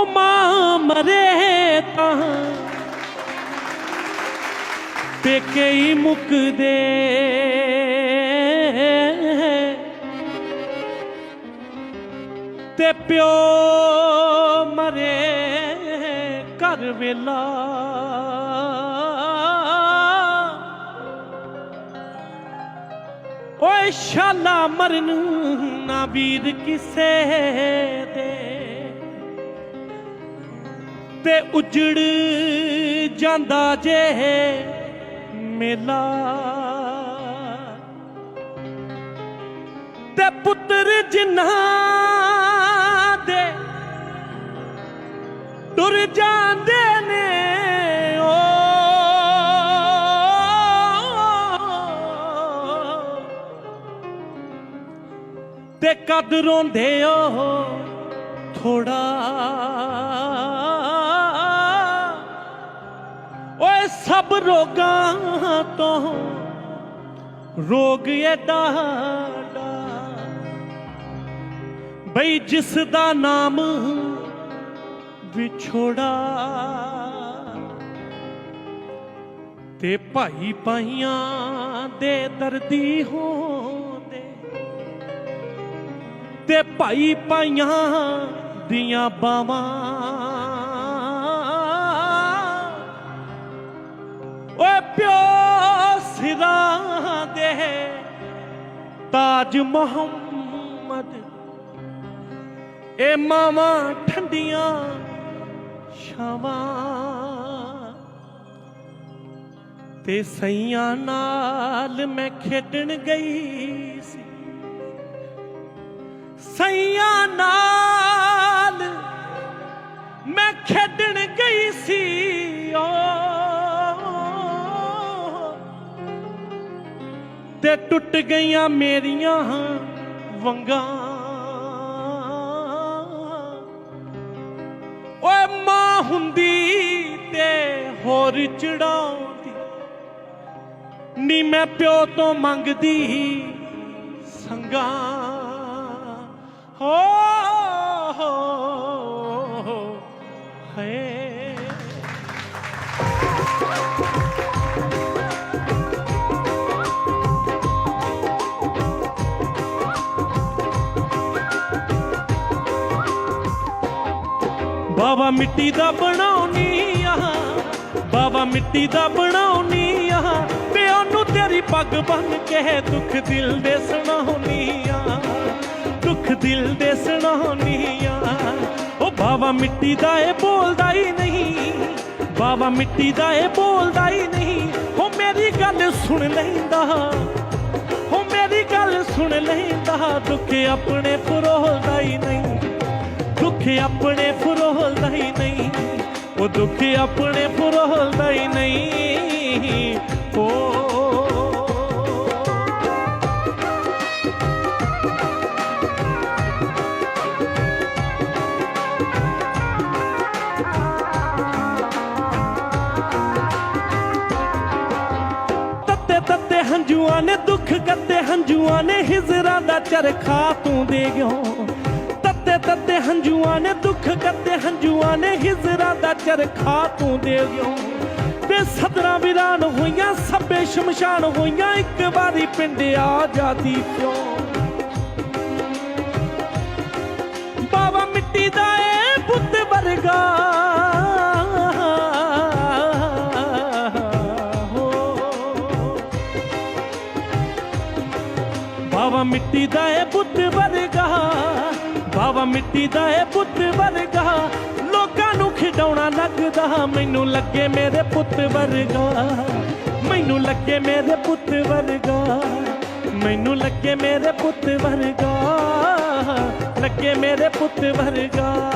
ਉਹ ਮਾਂ ਮਰੇ ਤਾਂ ਪੇਕੇ ਹੀ ਮੁੱਕਦੇ। ਤੇ ਪਿਓ ਮਰੇ ਘਰ ਵੇਲਾ। ਓਏ ਸ਼ਾਲਾ ਮਰਨ ਨਾ ਵੀਰ ਕਿਸੇ ਤੇ ਉਜੜ ਜਾਂਦਾ ਜੇ ਮੇਲਾ। ਤੇ ਪੁੱਤਰ ਜਿਨ੍ਹਾਂ ਦੇ ਟੁਰ ਜਾਂਦੇ ਨੇ ਓ। ਤੇ ਕਦ ਰੋਂਦੇ ਓ ਥੋੜਾ ਸਭ ਰੋਗਾਂ ਤੋਂ ਰੋਗ ਏਡਾ ਡਾ ਬਈ ਜਿਸ ਦਾ ਨਾਮ ਵਿਛੋੜਾ, ਤੇ ਭਾਈ ਪਾਈਆਂ ਦੇ ਦਰਦੀ ਹੋਂਦੇ, ਤੇ ਭਾਈ ਪਾਈਆਂ ਦੀਆਂ ਬਾਵਾਂ ਤਾਜ ਮੁਹੰਮਦ। ਇਹ ਮਾਵਾਂ ਠੰਡੀਆਂ ਛਾਵਾਂ। ਤੇ ਸਈਆਂ ਨਾਲ ਮੈਂ ਖੇਡਣ ਗਈ ਸੀ। ਸਈਆਂ ਨਾਲ ਮੈਂ ਖੇਡਣ ਗਈ ਸੀ, ਓ ਤੇ ਟੁੱਟ ਗਈਆਂ ਮੇਰੀਆਂ ਵੰਗਾਂ। ਓਏ ਮਾਂ ਹੁੰਦੀ ਤੇ ਹੋਰ ਚੜਾਉਂਦੀ। ਨੀ ਮੈਂ ਪਿਓ ਤੋਂ ਮੰਗਦੀ ਸੰਗਾ। ਹੋ ਹੋ ਬਾਬਾ ਮਿੱਟੀ ਦਾ ਬਣਾਉਣੀ ਆ। ਬਾਬਾ ਮਿੱਟੀ ਦਾ ਬਣਾਉਣੀ ਆ। ਪਿਓ ਨੂੰ ਤੇਰੀ ਪੱਗ ਬੰਨ ਕੇ ਦੁੱਖ ਦਿਲ ਦੇ ਸੁਣਾਉਣੀ ਆ। ਦੁੱਖ ਦਿਲ ਦੇ ਸੁਣਾਉਣੀ ਆ। ਉਹ ਬਾਬਾ ਮਿੱਟੀ ਦਾ ਇਹ ਬੋਲਦਾ ਹੀ ਨਹੀਂ। ਬਾਬਾ ਮਿੱਟੀ ਦਾ ਇਹ ਬੋਲਦਾ ਹੀ ਨਹੀਂ। ਉਹ ਮੇਰੀ ਗੱਲ ਸੁਣ ਲੈਂਦਾ। ਉਹ ਮੇਰੀ ਗੱਲ ਸੁਣ ਲੈਂਦਾ। ਦੁੱਖ ਆਪਣੇ ਪਰੋਲਦਾ ਹੀ ਨਹੀਂ। ਦੁੱਖ ਆਪਣੇ ਫਰੋਲਦਾ ਹੀ ਨਹੀਂ। ਉਹ ਦੁੱਖ ਆਪਣੇ ਫਰੋਲਦਾ ਹੀ ਨਹੀਂ। ਓ। ਤੱਤੇ ਹੰਝੂਆਂ ਨੇ ਦੁੱਖ ਕੱਤੇ ਹੰਝੂਆਂ ਨੇ, ਹਿਜ਼ਰਾਂ ਦਾ ਚਰਖਾ ਤੂੰ ਦੇ ਗਿਓ। ਤੱਤੇ ਤੱਤੇ ਹੰਝੂਆਂ ਨੇ, ਦੁੱਖ ਗੱਤੇ ਹੰਝੂਆਂ ਨੇ, ਹਿਜ਼ਰਾਂ ਦਾ ਚਰਖਾ ਤੂੰ ਦੇ ਗਿਓ ਤੇ ਸਦਰਾਂ ਵੀਰਾਨ ਹੋਈਆਂ, ਸਭੇ ਸ਼ਮਸ਼ਾਨ ਹੋਈਆਂ, ਇੱਕ ਵਾਰੀ ਪਿੰਡ ਆ ਜਾਦੀ ਕਿਉਂ? ਬਾਬਾ ਮਿੱਟੀ ਦਾ ਏ ਬੁੱਤ ਵਰਗਾ। ਬਾਬਾ ਮਿੱਟੀ ਦਾ ਏ ਮਿੱਟੀ ਦਾ ਏ ਬੁੱਤ ਵਰਗਾ। ਲੋਕਾਂ ਨੂੰ ਖਿਡਾਉਣਾ ਲੱਗਦਾ। ਮੈਨੂੰ ਲੱਗੇ ਮੇਰੇ ਪੁੱਤ ਵਰਗਾ। ਮੈਨੂੰ ਲੱਗੇ ਮੇਰੇ ਪੁੱਤ ਵਰਗਾ। ਮੈਨੂੰ ਲੱਗੇ ਮੇਰੇ ਪੁੱਤ ਵਰਗਾ। ਲੱਗੇ ਮੇਰੇ ਪੁੱਤ ਵਰਗਾ।